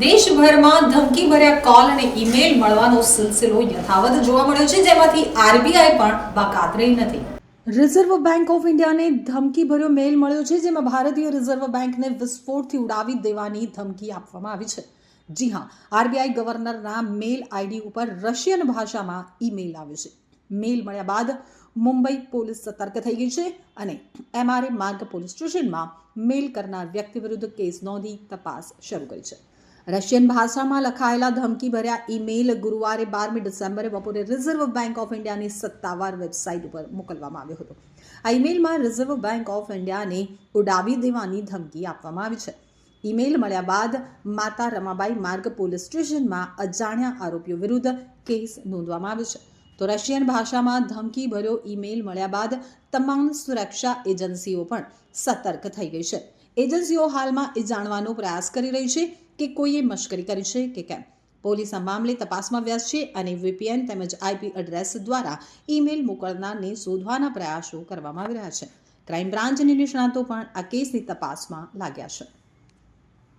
દેશભરમાં ધમકીભર્યા કોલ અને ઈમેલ મળવાનો સિલસિલો યથાવત જોવા મળ્યો છે, જેમાંથી આરબીઆઈ પણ બાકાત રહી નથી. રિઝર્વ બેંક ઓફ ઇન્ડિયાને ધમકીભર્યો મેલ મળ્યો છે, જેમાં ભારતીય રિઝર્વ બેંકને વિસ્ફોટથી ઉડાવી દેવાની ધમકી આપવામાં આવી છે. જી હા આરબીઆઈ ગવર્નરના મેલ આઈડી ઉપર રશિયન ભાષામાં ઈમેલ આવ્યો છે. મેલ મળ્યા બાદ મુંબઈ પોલીસ સતર્ક થઈ ગઈ છે અને એમઆરએ માર્ગ પોલીસ સ્ટેશનમાં મેલ કરનાર વ્યક્તિ વિરુદ્ધ કેસ નોંધી તપાસ શરૂ કરી છે. રશિયન ભાષામાં લખાયેલા ધમકી ભર્યા ઈમેલ ગુરુવારે બારમી ડિસેમ્બરે બપોરે રિઝર્વ બેંક ઓફ ઇન્ડિયાની સત્તાવાર વેબસાઇટ ઉપર મોકલવામાં આવ્યો હતો. આ ઈમેલમાં રિઝર્વ બેંક ઓફ ઇન્ડિયાને ઉડાવી દેવાની ધમકી આપવામાં આવી છે. ઈમેલ મળ્યા બાદ માતા રમાબાઈ માર્ગ પોલીસ સ્ટેશનમાં અજાણ્યા આરોપીઓ વિરુદ્ધ કેસ નોંધવામાં આવ્યો છે. તો રશિયન ભાષામાં ધમકી ભર્યો ઈમેલ મળ્યા બાદ તમામ સુરક્ષા એજન્સીઓ પણ સતર્ક થઈ ગઈ છે. એજન્સીઓ હાલમાં એ જાણવાનો પ્રયાસ કરી રહી છે. કે કોઈએ મશ્કરી કરી છે કે કેમ? પોલીસ આ મામલે તપાસમાં વ્યસ્ત છે અને વીપીએન તેમજ આઈપી એડ્રેસ દ્વારા ઈમેલ મોકલનારને શોધવાના પ્રયાસો કરવામાં આવી રહ્યા છે. ક્રાઇમ બ્રાન્ચની નિષ્ણાતો પણ આ કેસની તપાસમાં લાગ્યા છે.